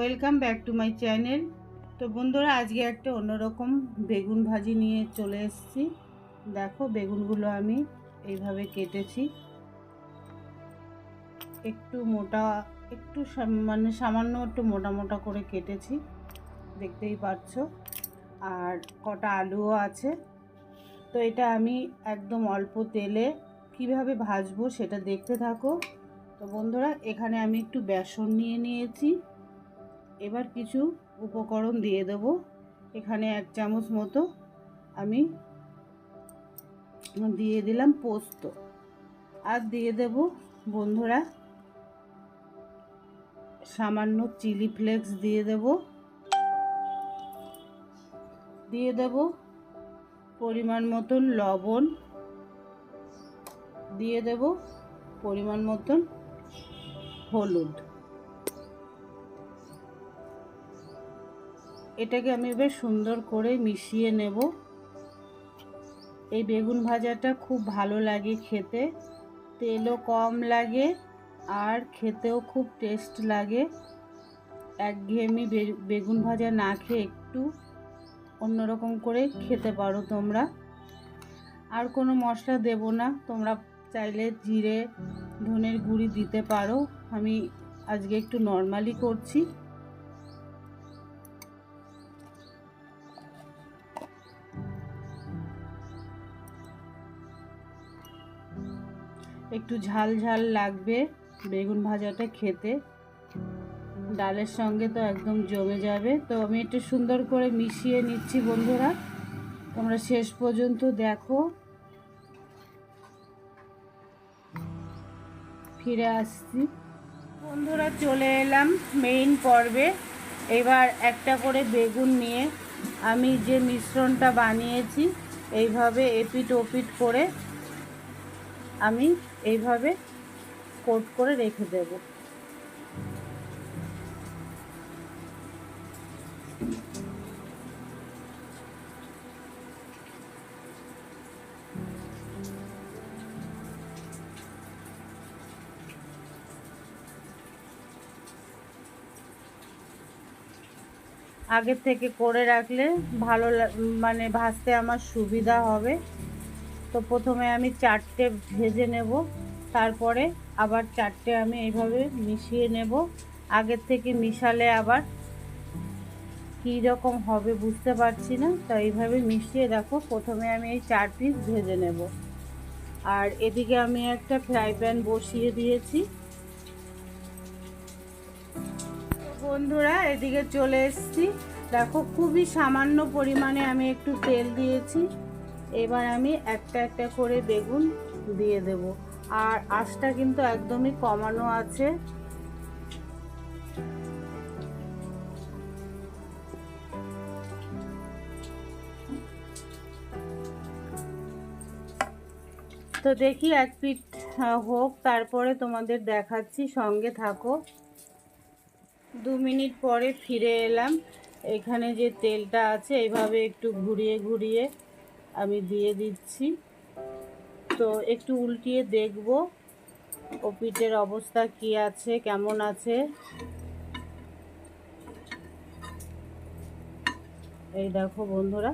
Welcome back to my channel. তো বন্ধুরা, আজকে একটা অন্যরকম বেগুন ভাজি নিয়ে চলে এসেছি। দেখো, বেগুনগুলো আমি এইভাবে কেটেছি। একটু মোটা, একটু মানে সামান্য একটু মোটা মোটা করে কেটেছি, দেখতেই পাচ্ছ। আর কটা আলুও আছে। তো এটা আমি একদম অল্প তেলে কীভাবে ভাজবো সেটা দেখতে থাকো। তো বন্ধুরা, এখানে আমি একটু বেসন নিয়ে নিয়েছি। এবার কিছু উপকরণ দিয়ে দেব। এখানে এক চামচ মতো আমি দিয়ে দিলাম পোস্ত। আর দিয়ে দেব, বন্ধুরা, সামান্য চিলি ফ্লেক্স দিয়ে দেব। দিয়ে দেব পরিমাণ মতন লবণ। দিয়ে দেব পরিমাণ মতন হলুদ। এটাকে আমি বেশ সুন্দর করে মিশিয়ে নেব। এই বেগুন ভাজাটা খুব ভালো লাগে খেতে। তেলও কম লাগে আর খেতেও খুব টেস্ট লাগে। একঘেয়েমি বেগুন ভাজা না খেয়ে একটু অন্যরকম করে খেতে পারো তোমরা। আর কোনো মশলা দেব না, তোমরা চাইলে জিরে, ধনের গুঁড়ি দিতে পারো। আমি আজকে একটু নর্মালি করছি। একটু ঝাল ঝাল লাগবে বেগুন ভাজাটা খেতে। ডালের সঙ্গে তো একদম জমে যাবে। তো আমি একটু সুন্দর করে মিশিয়ে নিচ্ছি বন্ধুরা। তোমরা শেষ পর্যন্ত দেখো। ফিরে আসছি। বন্ধুরা চলে এলাম মেইন পর্বে। এবার একটা করে বেগুন নিয়ে আমি যে মিশ্রণটা বানিয়েছি, এইভাবে এপিট ওপিট করে আমি এইভাবে কোট করে রেখে দেব। আগের থেকে করে রাখলে ভালো মানে ভাজতে আমার সুবিধা হবে। তো প্রথমে আমি চারটে ভেজে নেব, তারপরে আবার চারটে আমি এইভাবে মিশিয়ে নেব। আগের থেকে মিশালে আবার কী রকম হবে বুঝতে পারছি না, তো এইভাবে মিশিয়ে দেখো, প্রথমে আমি এই চার পিস ভেজে নেব। আর এদিকে আমি একটা ফ্রাই প্যান বসিয়ে দিয়েছি। বন্ধুরা, এদিকে চলে এসেছি। দেখো, খুবই সামান্য পরিমাণে আমি একটু তেল দিয়েছি। এবার আমি একটা একটা করে বেগুন দিয়ে দেব। আর আঁচটা কিন্তু একদমই কমানো আছে। তো দেখি এক পিঠ হোক, তারপরে তোমাদের দেখাচ্ছি, সঙ্গে থাকো। দু মিনিট পরে ফিরে এলাম। এখানে যে তেলটা আছে এইভাবে একটু ঘুরিয়ে ঘুরিয়ে আমি দিয়ে দিচ্ছি। তো একটু উল্টিয়ে দেখব ও পিঠের অবস্থা কি আছে, কেমন আছে। এই দেখো বন্ধুরা।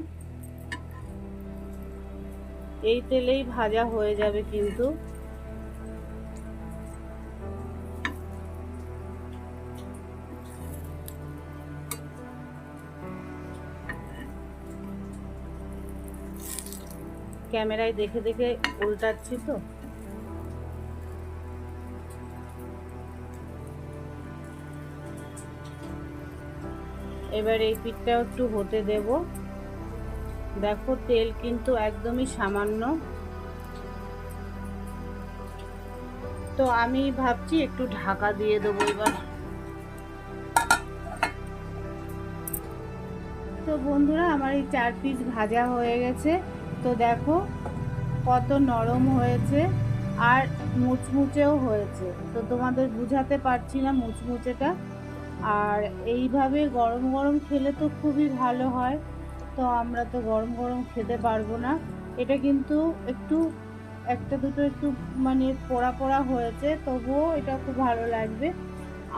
এই তেলেই ভাজা হয়ে যাবে কিন্তু। ক্যামেরায় দেখে দেখে উল্টাচ্ছি তো। এবার এই পিঠটাও একটু হতে দেব। দেখো, তেল কিন্তু একদমই সামান্য। তো আমি ভাবছি একটু ঢাকা দিয়ে দেবো এবার। তো বন্ধুরা, আমার এই চার পিস ভাজা হয়ে গেছে। তো দেখো কত নরম হয়েছে আর মুচমুচেও হয়েছে। তো তোমাদের বুঝাতে পারছি না মুচমুচেটা। আর এইভাবে গরম গরম খেলে তো খুবই ভালো হয়। তো আমরা তো গরম গরম খেতে পারব না। এটা কিন্তু একটু, একটা দুটো একটু মানে পোড়া পোড়া হয়েছে, তবুও এটা খুব ভালো লাগবে।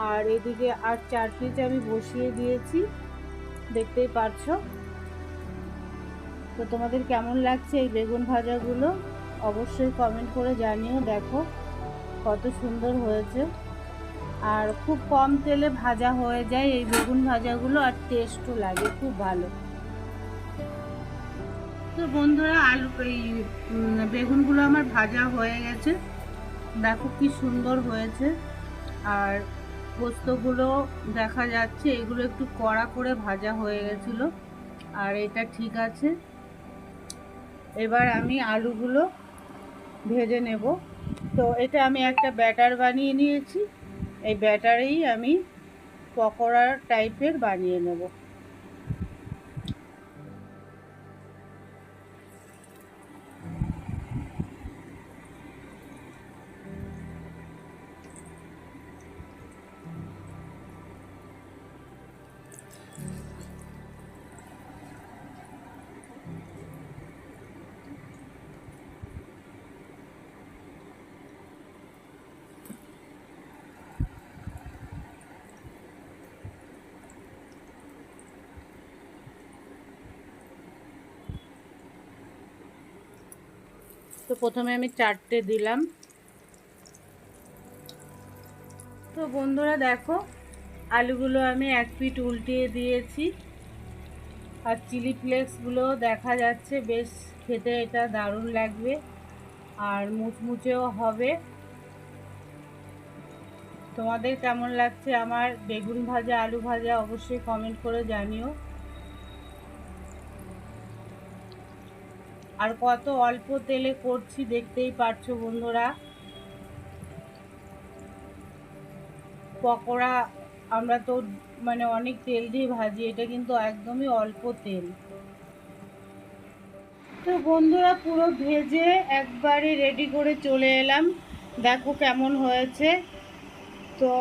আর এদিকে আর চাটনিটা আমি বসিয়ে দিয়েছি। দেখতেই পারছ? তো তোমাদের কেমন লাগছে এই বেগুন ভাজাগুলো? অবশ্যই কমেন্ট করে জানিও, দেখো কত সুন্দর হয়েছে। আর খুব কম তেলে ভাজা হয়ে যায় এই বেগুন ভাজাগুলো, আর টেস্টও লাগে, খুব ভালো। তো বন্ধুরা, আলু এই বেগুনগুলো আমার ভাজা হয়ে গেছে। দেখো কি সুন্দর হয়েছে। আর পোস্তগুলো দেখা যাচ্ছে, এগুলো একটু কড়া করে ভাজা হয়ে গেছিল। আর এটা ঠিক আছে। এবার আমি আলুগুলো ভেজে নেব। তো এটা আমি একটা ব্যাটার বানিয়ে নিয়েছি। এই ব্যাটারেই আমি পকোড়া টাইপের বানিয়ে নেব। তো প্রথমে আমি চারটে দিলাম। তো বন্ধুরা দেখো, আলুগুলো আমি এক পিট উল্টিয়ে দিয়েছি। আর চিলি ফ্লেক্সগুলো দেখা যাচ্ছে, বেশ খেতে এটা দারুণ লাগবে আর মুচমুচেও হবে। তোমাদের কেমন লাগছে? আমার বেগুন ভাজা, আলু ভাজা অবশ্যই কমেন্ট করে জানিও। আর কত অল্প তেলে করছি দেখতেই পারছ বন্ধুরা। পকোড়া আমরা তো মানে অনেক তেল দিয়ে ভাজি, এটা কিন্তু একদমই অল্প তেল। তো বন্ধুরা পুরো ভেজে একবারে রেডি করে চলে এলাম। দেখো কেমন হয়েছে। তো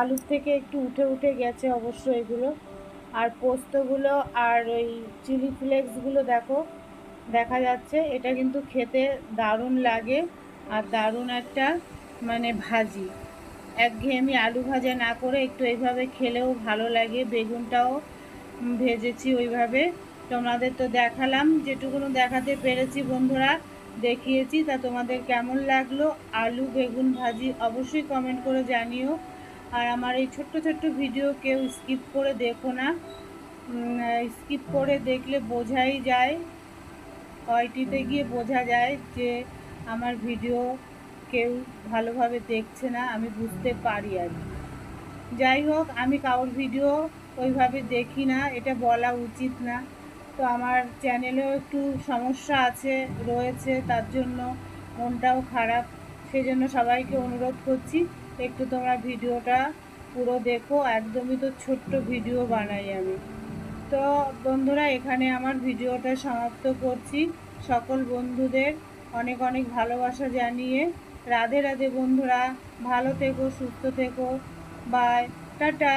আলুর থেকে একটু উঠে উঠে গেছে অবশ্য এগুলো। আর পোস্তগুলো আর ওই চিলি ফ্লেক্সগুলো দেখো দেখা যাচ্ছে, এটা কিন্তু খেতে দারুণ লাগে আর দারুণ একটা মানে ভাজি। একঘেয়েমি আলু ভাজা না করে একটু এইভাবে খেলেও ভালো লাগে, বেগুনটাও ভেজেছি ওইভাবে। তোমাদের তো দেখালাম, যেটুকুনো দেখাতে পেরেছি বন্ধুরা, দেখিয়েছি, তা তোমাদের কেমন লাগল? আলু বেগুন ভাজি অবশ্যই কমেন্ট করে জানিও। আর আমার এই ছোট্ট ছোট্ট ভিডিও কেউ স্কিপ করে দেখো না। স্কিপ করে দেখলে বোঝাই যায়। ওয়াইটিতে গিয়ে বোঝা যায় যে আমার ভিডিও কেউ ভালোভাবে দেখছে না, আমি বুঝতে পারি আর। যাই হোক, আমি কারোর ভিডিও ওইভাবে দেখি না, এটা বলা উচিত না। তো আমার চ্যানেলেও একটু সমস্যা আছে, রয়েছে, তার জন্য মনটাও খারাপ। সেই জন্য সবাইকে অনুরোধ করছি, একটু তোমরা ভিডিওটা পুরো দেখো, একদমই তো ছোট্ট ভিডিও বানাই আমি। তো বন্ধুরা, এখানে আমার ভিডিওটা সমাপ্ত করছি। সকল বন্ধুদের অনেক অনেক ভালোবাসা জানিয়ে রাধে রাধে বন্ধুরা, ভালো থেকো, সুস্থ থেকো। By tata